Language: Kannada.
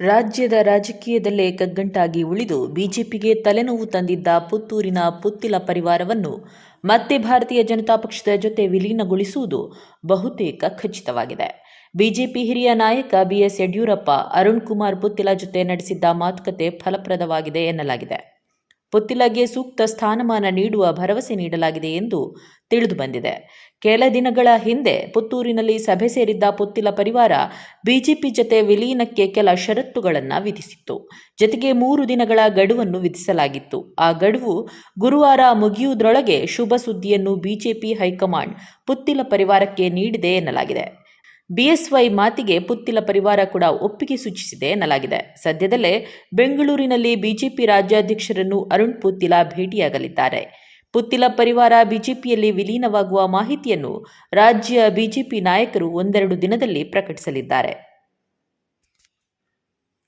ರಾಜ್ಯದ ರಾಜಕೀಯದಲ್ಲೇ ಕಗ್ಗಂಟಾಗಿ ಉಳಿದು ಬಿಜೆಪಿಗೆ ತಲೆನೋವು ತಂದಿದ್ದ ಪುತ್ತೂರಿನ ಪುತ್ತಿಲ ಪರಿವಾರವನ್ನು ಮತ್ತೆ ಭಾರತೀಯ ಜನತಾ ಪಕ್ಷದ ಜೊತೆ ವಿಲೀನಗೊಳಿಸುವುದು ಬಹುತೇಕ ಖಚಿತವಾಗಿದೆ. ಬಿಜೆಪಿ ಹಿರಿಯ ನಾಯಕ ಬಿಎಸ್ ಯಡಿಯೂರಪ್ಪ, ಅರುಣ್ ಕುಮಾರ್ ಪುತ್ತಿಲ ಜೊತೆ ನಡೆಸಿದ್ದ ಮಾತುಕತೆ ಫಲಪ್ರದವಾಗಿದೆ ಎನ್ನಲಾಗಿದೆ. ಪುತ್ತಿಲಗೆ ಸೂಕ್ತ ಸ್ಥಾನಮಾನ ನೀಡುವ ಭರವಸೆ ನೀಡಲಾಗಿದೆ ಎಂದು ತಿಳಿದು ಬಂದಿದೆ. ಕೆಲ ದಿನಗಳ ಹಿಂದೆ ಪುತ್ತೂರಿನಲ್ಲಿ ಸಭೆ ಸೇರಿದ್ದ ಪುತ್ತಿಲ ಪರಿವಾರ ಬಿಜೆಪಿ ಜತೆ ವಿಲೀನಕ್ಕೆ ಕೆಲ ಷರತ್ತುಗಳನ್ನು ವಿಧಿಸಿತ್ತು. ಜತೆಗೆ ಮೂರು ದಿನಗಳ ಗಡುವನ್ನು ವಿಧಿಸಲಾಗಿತ್ತು. ಆ ಗಡುವು ಗುರುವಾರ ಮುಗಿಯುವುದರೊಳಗೆ ಶುಭ ಸುದ್ದಿಯನ್ನು ಬಿಜೆಪಿ ಹೈಕಮಾಂಡ್ ಪುತ್ತಿಲ ಪರಿವಾರಕ್ಕೆ ನೀಡಿದೆ ಎನ್ನಲಾಗಿದೆ. ಬಿಎಸ್ವೈ ಮಾತಿಗೆ ಪುತ್ತಿಲ ಪರಿವಾರ ಕೂಡ ಒಪ್ಪಿಗೆ ಸೂಚಿಸಿದೆ ಎನ್ನಲಾಗಿದೆ. ಸದ್ಯದಲ್ಲೇ ಬೆಂಗಳೂರಿನಲ್ಲಿ ಬಿಜೆಪಿ ರಾಜ್ಯಾಧ್ಯಕ್ಷರನ್ನು ಅರುಣ್ ಪುತ್ತಿಲ ಭೇಟಿಯಾಗಲಿದ್ದಾರೆ. ಪುತ್ತಿಲ ಪರಿವಾರ ಬಿಜೆಪಿಯಲ್ಲಿ ವಿಲೀನವಾಗುವ ಮಾಹಿತಿಯನ್ನು ರಾಜ್ಯ ಬಿಜೆಪಿ ನಾಯಕರು ಒಂದೆರಡು ದಿನದಲ್ಲಿ ಪ್ರಕಟಿಸಲಿದ್ದಾರೆ.